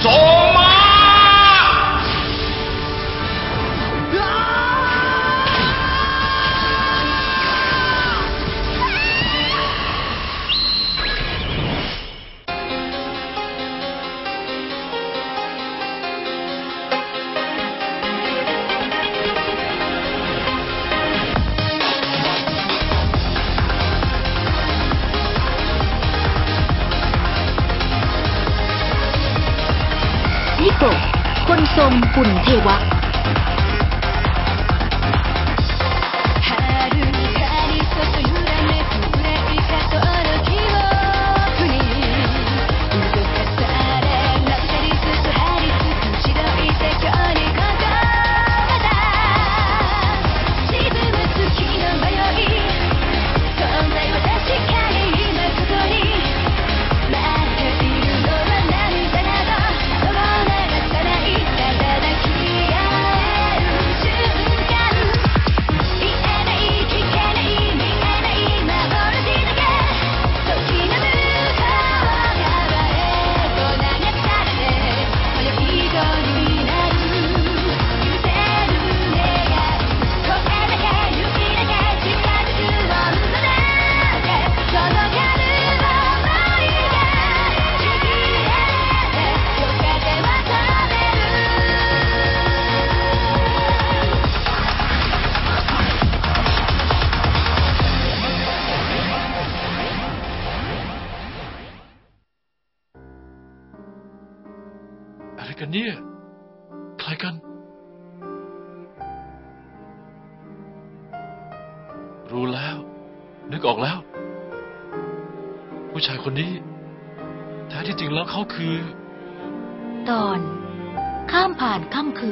โอ ทรงปุ่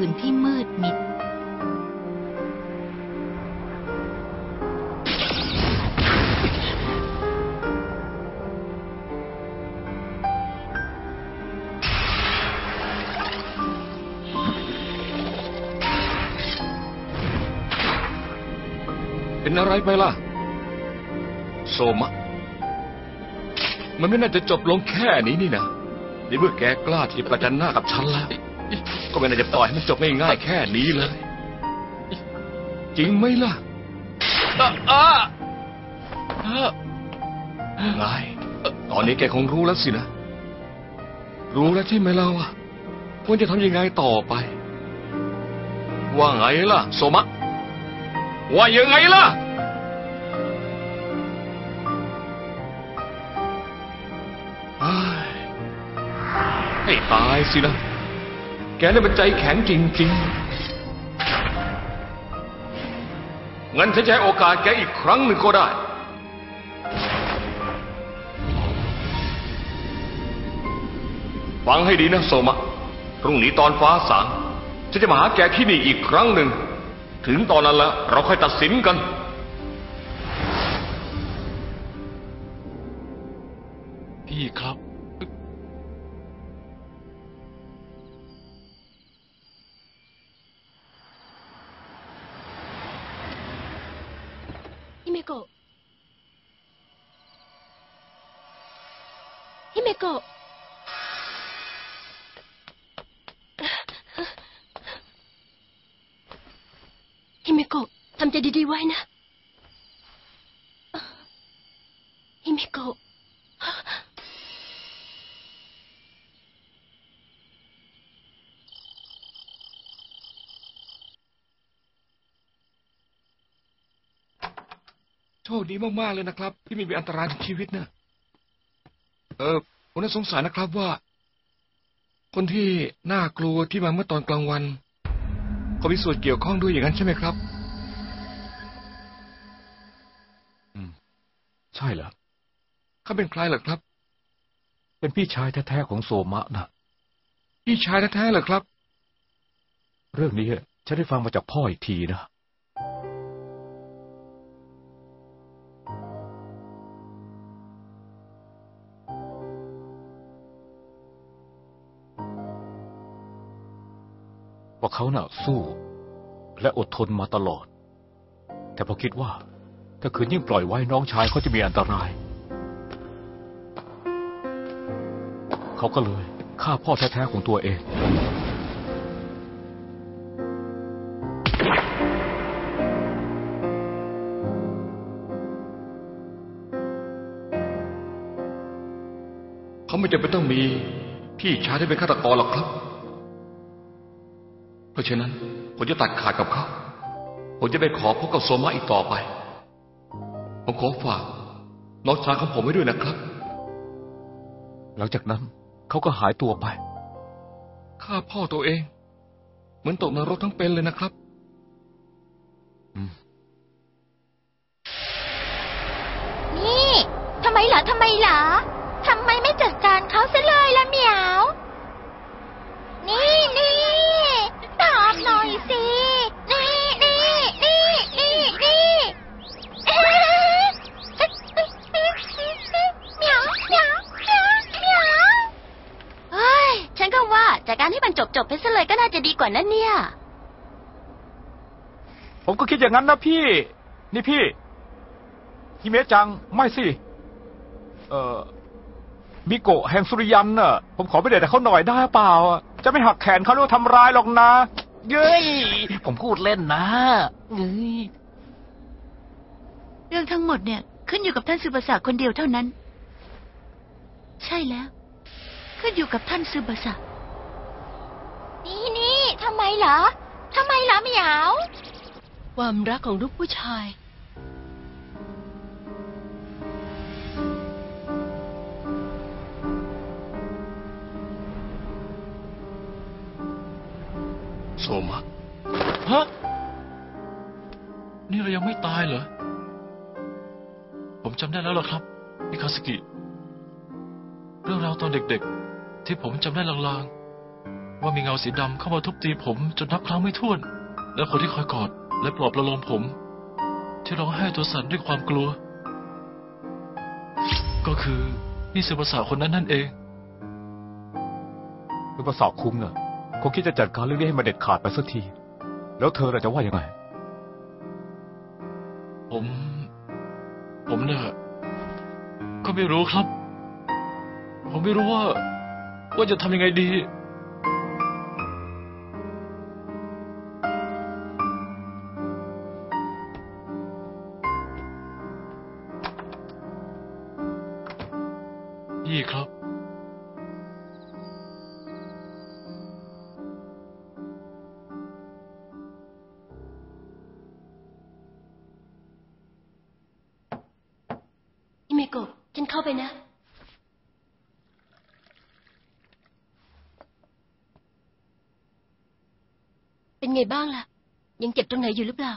ค่ำคืนที่มืดมิด เป็นอะไรไปล่ะ โซมะ มันไม่น่าจะจบลงแค่นี้นี่นะในเมื่อแกกล้าที่จะประจันหน้ากับฉันแล้ว ก็ไม่น่าจะปล่อยให้มันจบง่ายๆแค่นี้เลย จริงไหมล่ะอะอะอะไงตอนนี้แกคงรู้แล้วสินะ รู้แล้วใช่ไหมเราอะควรจะทำยังไงต่อไป ว่าไงล่ะโซมะ ว่ายังไงล่ะเฮ้ยให้ตายสินะ แกนี่มันใจแข็งจริงๆ งั้นฉันจะให้โอกาสแกอีกครั้งหนึ่งก็ได้ ฟังให้ดีนะโซมะ พรุ่งนี้ตอนฟ้าสางฉันจะมาหาแกที่นี่อีกครั้งหนึ่ง ถึงตอนนั้นแล้วเราค่อยตัดสินกัน มโกะฮิเมโกะฮิเมโกะทำใจดีๆไว้นะ ฮิเมโกะ โชคดีมากๆเลยนะครับ ที่ไม่มีอันตรายถึงชีวิตนะเออผมน่าสงสัยนะครับว่า คนที่น่ากลัวที่มาเมื่อตอนกลางวันเขามีส่วนเกี่ยวข้องด้วยอย่างนั้นใช่ไหมครับ อืม ใช่เหรอเขาเป็นใครเหรอครับ เป็นพี่ชายแท้ๆของโซมะนะพี่ชายแท้ๆเหรอครับ เรื่องนี้ฉันได้ฟังมาจากพ่ออีกทีนะาเขาน่ะสู้ และอดทนมาตลอด แต่พอคิดว่า ถ้าคืนยิ่งปล่อยไว้น้องชายเขาจะมีอันตราย เขาก็เลยฆ่าพ่อแท้ๆของตัวเอง เขาไม่จำเป็นต้องมีพี่ชายที่เป็นฆาตกรหรอกครับ ราะฉะนั้นผมจะตัดขาดกับเขา ผมจะไปขอพบกับโซมาอีกต่อไป ผมขอฝากน้องชายของผมไว้ด้วยนะครับ หลังจากนั้นเขาก็หายตัวไปฆ่าพ่อตัวเอง เหมือนตกนรกทั้งเป็นเลยนะครับนี่ทำไมเหรอทำไมเหรอทำไมไม่จัดการเขาซะเลยล่ะเหมียว นี่นี่ตอบหน่อยสิ นี่นี่นี่นี่นี่เอ๊ะเหมียวเหมียวเหมียวเหมียว เฮ้ย ฉันก็ว่า จัดการให้มันจบๆไปซะเลยก็น่าจะดีกว่านั้นเนี่ย ผมก็คิดอย่างนั้นนะพี่ นี่พี่ฮิเมะจังไม่สิ เอ่อมิโกะแห่งสุริยันน่ะ ผมขอไปเดทกับเขาหน่อยได้เปล่า จะไม่หักแขนเขาหรือว่าทำร้ายหรอกนะ เย้ย ผมพูดเล่นนะเย้ยเรื่องทั้งหมดเนี่ยขึ้นอยู่กับท่านซืบาสะคนเดียวเท่านั้น ใช่แล้ว ขึ้นอยู่กับท่านซืบาสะ นี่นี่ทำไมเหรอทำไมเหรอเหมียวความรักของลูกผู้ชาย โซมาฮะ นี่เรายังไม่ตายเหรอ ผมจำได้แล้วล่ะครับมิคาสกิ เรื่องราวตอนเด็กๆ ที่ผมจำได้ลางๆ ว่ามีเงาสีดำเข้ามาทุบตีผมจนนับครั้งไม่ถ้วน และคนที่คอยกอดและปลอบประโลมผม ที่ร้องไห้ตัวสั่นด้วยความกลัว ก็คือนี่สืบภาษาคนนั้นนั่นเองคือประสอบคุ้มน่ะคงคิดจะจัดการเรื่องนี้ให้มันเด็ดขาดไปสักที แล้วเธอล่ะจะว่ายังไง ผม ผมเนี่ยก็ไม่รู้ครับ ผมไม่รู้ว่า ว่าจะทำยังไงดี ฉันเข้าไปนะ เป็นไงบ้างล่ะ ยังเจ็บตรงไหนอยู่หรือเปล่า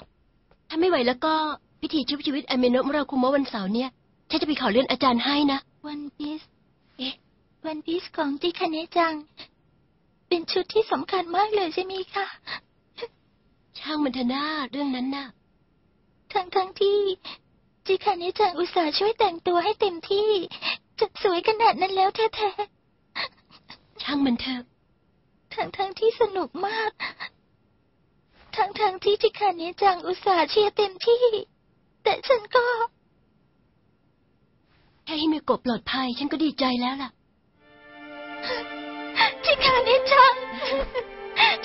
ถ้าไม่ไหวแล้วก็พิธีชุบชีวิตอเมโนะมราคุมะวันเสาร์เนี่ยฉันจะไปขอเลื่อนอาจารย์ให้นะ วันพีซเอ๊ะ วันพีซของจิคาเนะจัง เป็นชุดที่สำคัญมากเลยใช่ไหมคะ ช่างมันเถอะหน้าเรื่องนั้นน่ะ ทั้งทั้งๆที่ จิคาเนะจังอุตส่าห์ช่วยแต่งตัวให้เต็มที่จนสวยขนาดนั้นแล้วแท้ช่างมันเถอะๆทั้งทั้งๆที่สนุกมาก ทั้งทั้งๆที่จิคาเนะจังอุตส่าห์เชียร์เต็มที่ แต่ฉันก็แค่ให้เมโกะปลอดภัยฉันก็ดีใจแล้วล่ะ จิคาเนะจัง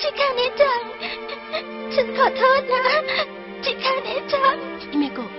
จิคาเนะจัง ฉันขอโทษนะ จิคาเนะจังอิเมโกะ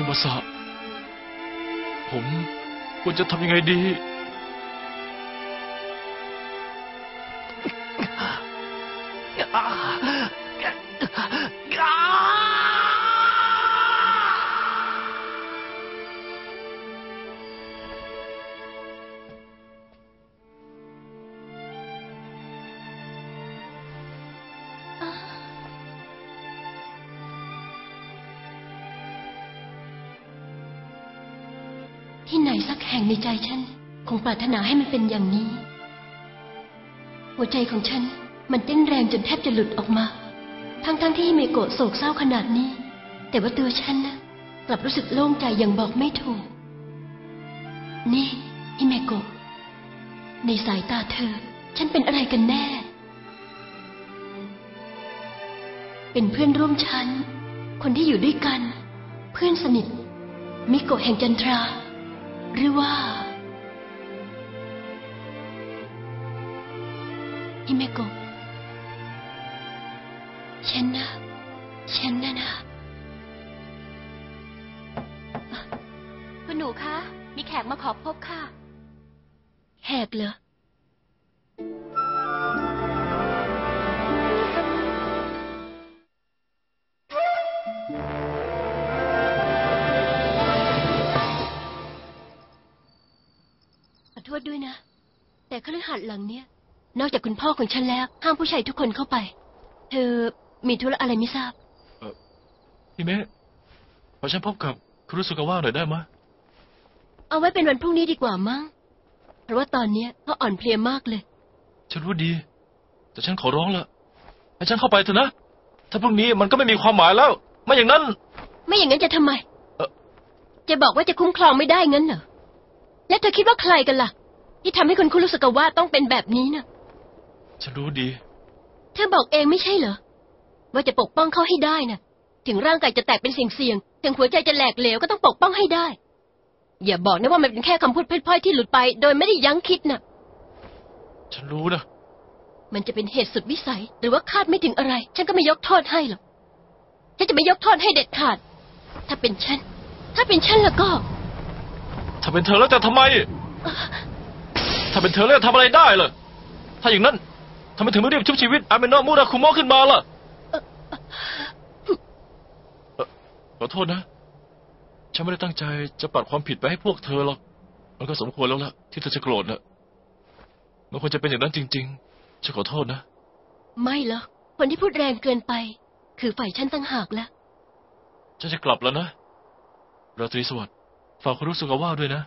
ซึมาสะผมควรจะทำยังไงดี ที่ไหนสักแห่งในใจฉัน คงปรารถนาให้มันเป็นอย่างนี้ หัวใจของฉันมันเต้นแรงจนแทบจะหลุดออกมา ทั้งๆทที่ฮิเมโกะโศกเศร้าขนาดนี้ แต่ว่าตัวฉันนะกลับรู้สึกโล่งใจอย่างบอกไม่ถูก นี่ฮิเมโกะในสายตาเธอ ฉันเป็นอะไรกันแน่ เป็นเพื่อนร่วมชั้น คนที่อยู่ด้วยกัน เพื่อนสนิท มิโกะแห่งจันทรา หรือว่าฮิเมโกะฉันนะฉันนะนะคุณหนูคะ มีแขกมาขอพบค่ะแหกเหรอ หาสน์หลังเนี้ยนอกจากคุณพ่อของฉันแล้ว ห้ามผู้ชายทุกคนเข้าไป เธอมีธุระอะไรไม่ทราบ พี่เมะขอฉันพบกับคุรุสุกาวะหน่อยได้ไหมะเอาไว้เป็นวันพรุ่งนี้ดีกว่ามั้ง เพราะว่าตอนเนี้ยเขาอ่อนเพลียมากเลย ฉันรู้ดี แต่ฉันขอร้องละให้ฉันเข้าไปเถอะนะ ถ้าพรุ่งนี้มันก็ไม่มีความหมายแล้ว ไม่อย่างนั้น ไม่อย่างนั้นจะทำไม เอ่อ จะบอกว่าจะคุ้มครองไม่ได้งั้นเหรอ แล้วเธอคิดว่าใครกันล่ะ ที่ทำให้คุณคุรุสกาวะต้องเป็นแบบนี้น่ะฉันรู้ดี เธอบอกเองไม่ใช่เหรอ ว่าจะปกป้องเขาให้ได้น่ะถึงร่างกายจะแตกเป็นสิ่งเสี่ยงๆถึงหัวใจจะแหลกเหลวก็ต้องปกป้องให้ได้ อย่าบอกนะว่ามันเป็นแค่คำพูดพล่อยๆที่หลุดไป โดยไม่ได้ยั้งคิดน่ะ ฉันรู้นะ มันจะเป็นเหตุสุดวิสัย หรือว่าคาดไม่ถึงอะไร ฉันก็ไม่ยกโทษให้หรอก ฉันจะไม่ยกโทษให้เด็ดขาด ถ้าเป็นฉัน ถ้าเป็นฉันแล้วก็ ถ้าเป็นเธอแล้วจะทำไม ถ้าเป็นเธอแล้วจะทำอะไรได้ล่ะถ้าอย่างนั้นทำไมถึงไม่รีบชุบชีวิตอาเมโนะมูราคุโมะขึ้นมาล่ะเอ่อขอโทษนะ ฉันไม่ได้ตั้งใจจะปัดความผิดไปให้พวกเธอหรอก มันก็สมควรแล้วล่ะที่เธอจะโกรธนะมันควรจะเป็นอย่างนั้นจริง ๆ ฉันขอโทษนะ ไม่หรอกคนที่พูดแรงเกินไป คือฝ่ายฉันตั้งหากแล้วฉันจะกลับแล้วนะ ราตรีสวัสดิ์ ฝากคุณรู้สึกว่าด้วยนะ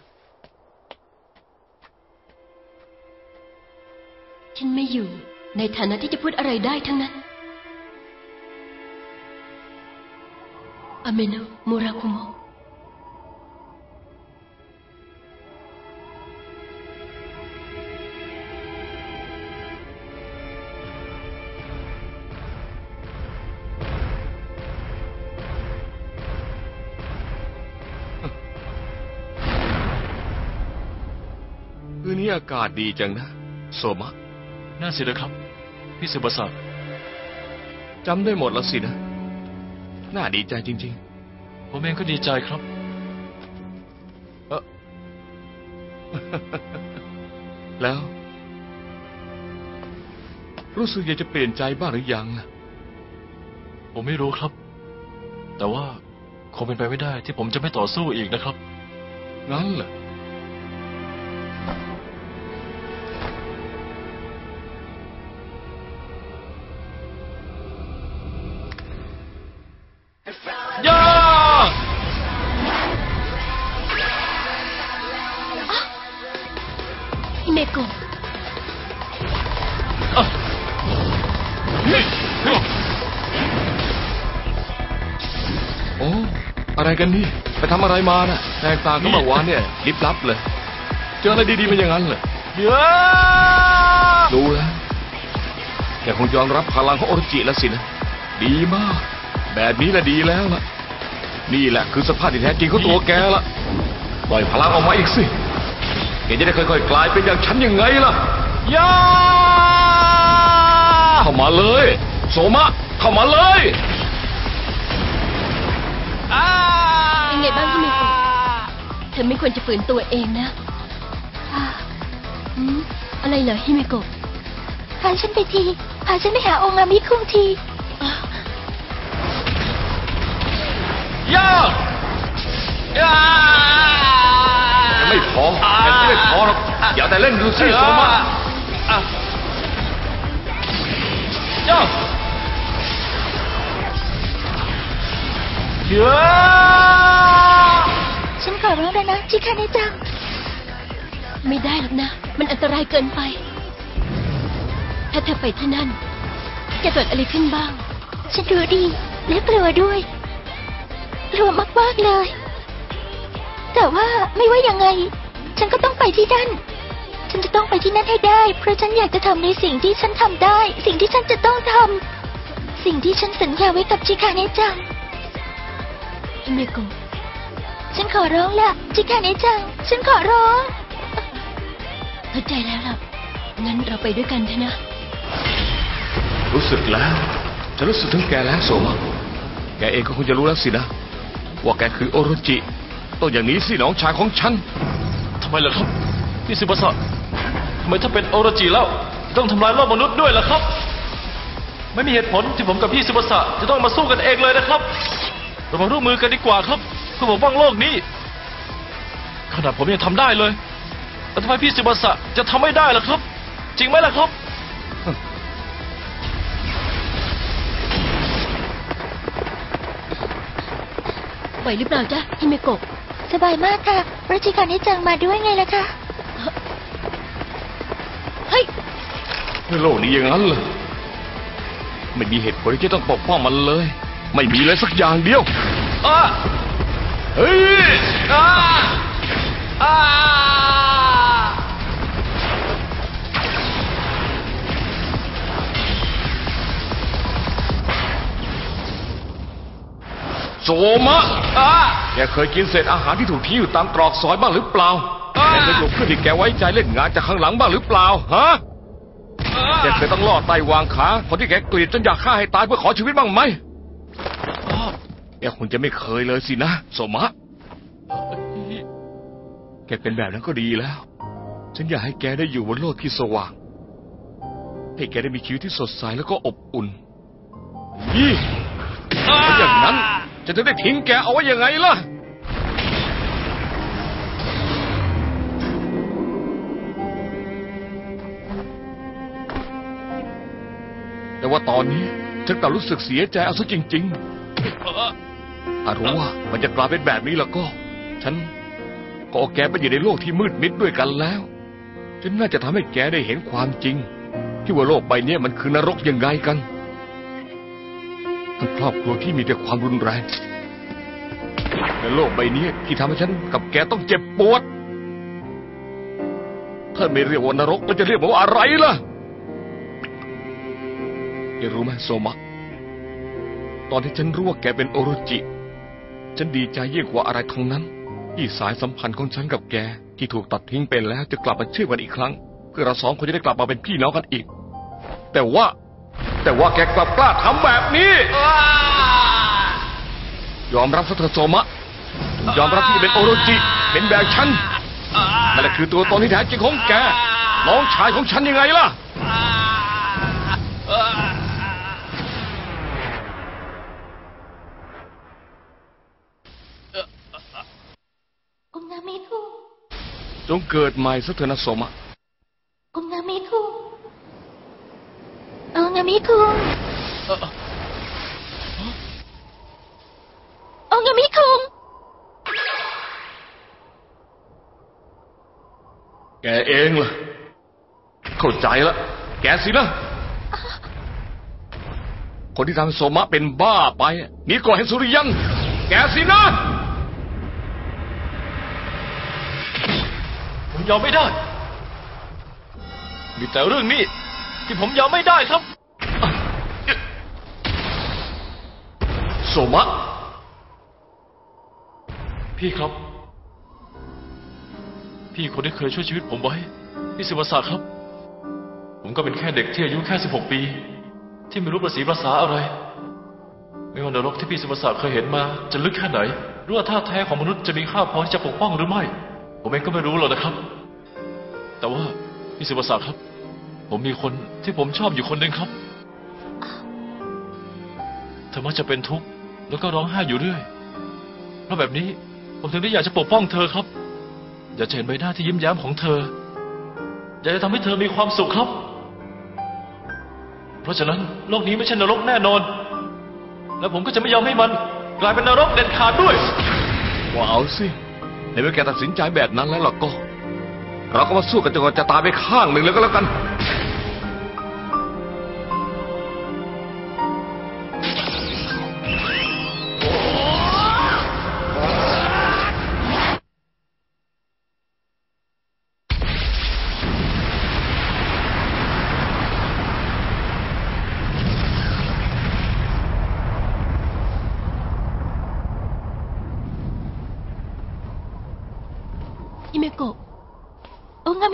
ฉันไม่อยู่ในฐานะที่จะพูดอะไรได้ทั้งนั้น อเมโนะมูราคุโมะคืนนี้อากาศดีจังนะ โซมะ น่าเสียดายครับ พี่สุบศักดิ์จำได้หมดแล้วสินะ น่าดีใจจริงผมเองก็ดีใจครับๆแล้ว รู้สึกอยากจะเปลี่ยนใจบ้างหรือยังอะผมไม่รู้ครับ แต่ว่าคงเป็นไปไม่ได้ที่ผมจะไม่ต่อสู้อีกนะครับ งั้นเหรอ กันนี่ ไปทำอะไรมาน่ะแตกต่างก็เมื่อวานเนี่ยลิบลับเลย เจออะไรดีๆมาอย่างนั้นเหรอเดี๋ยวดูแล้วแกคงยอมรับพลังของโอริจิแล้วสินะ ดีมาก แบบนี้แหละดีแล้วล่ะ นี่แหละคือสภาพที่แท้จริงของตัวแกละปล่อยพลังออกมาอีกสิแกจะได้ค่อยๆกลายเป็นอย่างฉันยังไงล่ะย่าเข้ามาเลย โสมะเข้ามาเลย เป็นไงบ้างฮิเมโกะเธอไม่ควรจะฝืนตัวเองนะอ่าหืมอะไรเหรอฮิเมโกะพาฉันไปที พาฉันไปหาองค์อามิคุงทีอะย่าย่ายังไม่พอยังไม่พอหรอกอย่าแต่เล่นดูสิโสมะ ชิคาเนะจัง ไม่ได้หรอกนะ มันอันตรายเกินไป ถ้าเธอไปที่นั่น จะเกิดอะไรขึ้นบ้าง ฉันรู้ดี และกลัวด้วย กลัวมากๆเลย แต่ว่าไม่ว่ายังไง ฉันก็ต้องไปที่นั่น ฉันจะต้องไปที่นั่นให้ได้ เพราะฉันอยากจะทำในสิ่งที่ฉันทำได้ สิ่งที่ฉันจะต้องทำสิ่งที่ฉันสัญญาไว้กับชิคาเนะจังฮิเมโกะ ฉันขอร้องละชิคาเนะจัง ฉันขอร้องเข้าใจแล้วล่ะ งั้นเราไปด้วยกันเถอะนะ รู้สึกแล้วจะรู้สึกถึงแกแล้วโสมะแกเองก็คงจะรู้แล้วสินะ ว่าแกคือโอโรจิ ต้องอย่างนี้สิน้องชายของฉันทำไมล่ะครับพี่สุภาษะทำไมถ้าเป็นโอรจิแล้ว ต้องทำลายโลกมนุษย์ด้วยล่ะครับ ไม่มีเหตุผลที่ผมกับพี่สุภาษะจะต้องมาสู้กันเองเลยนะครับ เรามาร่วมมือกันดีกว่าครับเพื่อปกป้องโลกนี้ ขนาดผมยังทำได้เลย แล้วทำไมพี่สุภาษะจะทำไม่ได้ล่ะครับ จริงไหมล่ะครับ ไหวหรือเปล่าจ๊ะฮิเมโกะสบายมากค่ะเพราะชิคาเนะจังมาด้วยไงล่ะคะเฮ้ยในโลกนี้อย่างนั้นเหรอไม่มีเหตุผลที่จะต้องปกป้องมันเลย ไม่มีเลยสักอย่างเดียว อ้า เฮ้ยอ้าอ้าโสมะอ้าแกเคยกินเศษอาหารที่ถูกทิ้งอยู่ตามตรอกซอยบ้างหรือเปล่าอ่าแกเคยถูกเพื่อนที่แกไว้ใจเล่นงานจากข้างหลังบ้างหรือเปล่า ฮะ แกเคยต้องล่อไตวางขาคนที่แกเกลียดจนอยากฆ่าให้ตายเพื่อขอชีวิตบ้างไหมอ้า แกคงจะไม่เคยเลยสินะโสมะ แกเป็นแบบนั้นก็ดีแล้ว ฉันอยากให้แกได้อยู่บนโลกที่สว่าง ให้แกได้มีชีวิตที่สดใสแล้วก็อบอุ่นนี่ถ้าอย่างนั้นจะจะได้ทิ้งแกเอาไว้ยังไงล่ะแต่ว่าตอนนี้ฉันกลับรู้สึกเสียใจเอาซะจริง ๆ อารู้ว่ามันจะกลายเป็นแบบนี้แล้วก็ ฉันก็เอาแกไปอยู่ในโลกที่มืดมิดด้วยกันแล้ว ฉันน่าจะทำให้แกได้เห็นความจริง ที่ว่าโลกใบเนี้ยมันคือนรกยังไงกันทั้งครอบครัวที่มีแต่ความรุนแรงและโลกใบเนี้ยที่ทำให้ฉันกับแกต้องเจ็บปวด ถ้าไม่เรียกว่านรกแล้วจะเรียกว่าอะไรล่ะแกรู้ไหมโซมะ ตอนที่ฉันรู้ว่าแกเป็นโอโรจิ ฉันดีใจยิ่งกว่าอะไรทั้งนั้น ที่สายสัมพันธ์ของฉันกับแก ที่ถูกตัดทิ้งไปแล้วจะกลับมาเชื่อมกันอีกครั้ง เพื่อเราสองคนจะได้กลับมาเป็นพี่น้องกันอีก แต่ว่า แต่ว่าแกกลับกล้าทำแบบนี้ ยอมรับซะเถอะโซมะ ยอมรับที่เป็นโอโรจิ เป็นแบบฉันนั่นแหละคือตัวตนที่แท้จริงของแกน้องชายของฉันยังไงล่ะ องนามิคุ จงเกิดใหม่ซะเถอะนะโซมะองนามิคุองนามิคุองนามิคุแกเองล่ะ เข้าใจละแกสินะคนที่ทำให้โซมะเป็นบ้าไป นี่ก่อเห็นสุริยันแกสินะ ยอมไม่ได้ มีแต่เรื่องนี้ที่ผมยอมไม่ได้ครับโซมะ พี่ครับ พี่คนที่เคยช่วยชีวิตผมไว้ พี่สุภาษาครับ ผมก็เป็นแค่เด็กที่อายุแค่สิบหกปี ที่ไม่รู้ภาษีภาษาอะไร ไม่ว่านรกที่พี่สุภาษาเคยเห็นมา จะลึกแค่ไหนหรือว่าท่าแท้ของมนุษย์จะมีค่าพอที่จะปกป้องหรือไม่ ผมเองก็ไม่รู้หรอกนะครับ แต่ว่าพี่สุภาษาครับ ผมมีคนที่ผมชอบอยู่คนหนึ่งครับ เธอมักจะเป็นทุกข์แล้วก็ร้องไห้อยู่เรื่อยเพราะแบบนี้ผมถึงได้อยากจะปกป้องเธอครับ อยากจะเห็นใบหน้าที่ยิ้มแย้มของเธอ อยากจะทำให้เธอมีความสุขครับ เพราะฉะนั้นโลกนี้ไม่ใช่นรกแน่นอน และผมก็จะไม่ยอมให้มัน กลายเป็นนรกเด็ดขาดด้วยว่าเอาสิในเมื่อแกตัดสินใจแบบนั้นแล้วล่ะก็ เราก็มาสู้กันจนกว่าจะตายไปข้างหนึ่งเลยก็แล้วกันฮิเมโกะ โองา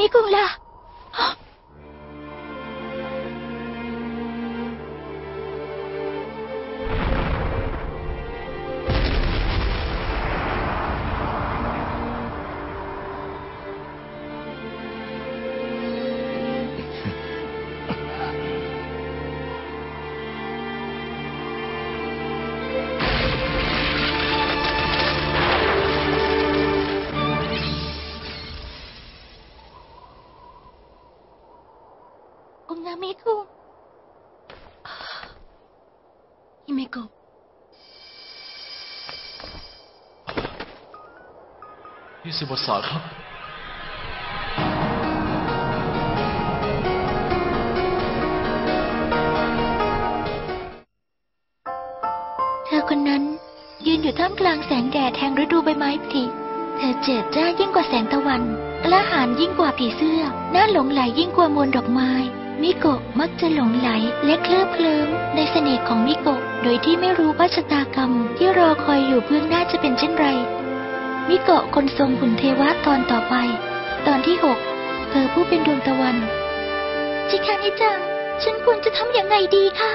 พี่สิบษาครับ เธอคนนั้น ยืนอยู่ท่ามกลางแสงแดดแห่งฤดูใบไม้ผลิเธอเจิดจ้ายิ่งกว่าแสงตะวันกล้าหาญยิ่งกว่าผีเสื้อ น่าหลงไหลยิ่งกว่ามวลดอกไม้ มิโกะมักจะหลงไหลและเคลิบเคลิ้มในเสน่ห์ของมิโกะ โดยที่ไม่รู้ว่าชะตากรรมที่รอคอยอยู่เบื้องหน้าจะเป็นเช่นไร มิโกะคนทรงหุ่นเทวะตอนต่อไป ตอนที่หกเธอผู้เป็นดวงตะวันจิคานิจัง ฉันควรจะทำอย่างไงดีคะ